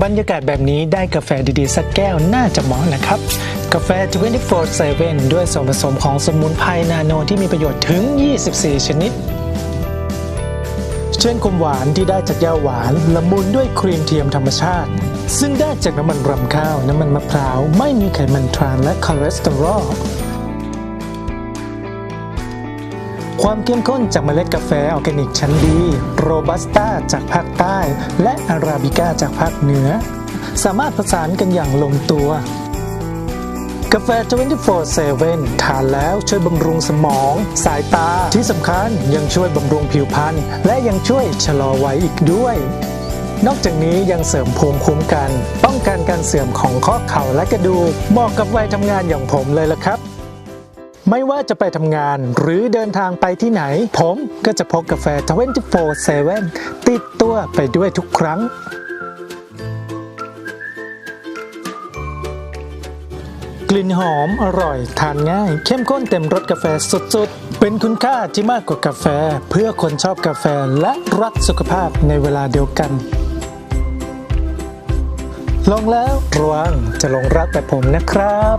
บรรยากาศแบบนี้ได้กาแฟดีๆ สักแก้วน่าจะเหมาะนะครับ กาแฟ 24/7 ด้วยส่วนผสมของสมุนไพรนาโนที่มีประโยชน์ถึง 24 ชนิด เช่นความหวานที่ได้จากยาหวานละมุนด้วยครีมเทียมธรรมชาติ ซึ่งได้จากน้ำมันรำข้าว น้ำมันมะพร้าว ไม่มีไขมันทรานและคอเลสเตอรอล ความเข้มข้นจากเมล็ดกาแฟออร์แกนิกชั้นดี โรบัสต้าจากภาคใต้ และอาราบิก้าจากภาคเหนือ สามารถผสานกันอย่างลงตัว กาแฟ 24/7 ทานแล้วช่วยบำรุงสมอง สายตาที่สำคัญยังช่วยบำรุงผิวพรรณและยังช่วยชะลอวัยอีกด้วยนอกจากนี้ยังเสริมภูมิคุ้มกัน ป้องกันการเสื่อมของข้อเข่าและกระดูกเหมาะกับวัยทำงานอย่างผมเลยละครับ ไม่ว่าจะไปทำงานหรือเดินทางไปที่ไหน ผมก็จะพกกาแฟ 24/7 ติดตัวไปด้วยทุกครั้ง กลิ่นหอมอร่อย ทานง่าย เข้มข้นเต็มรสกาแฟสุดๆ เป็นคุณค่าที่มากกว่ากาแฟ เพื่อคนชอบกาแฟและรักสุขภาพในเวลาเดียวกันลองแล้วระวังจะลงรักแบบผมนะครับ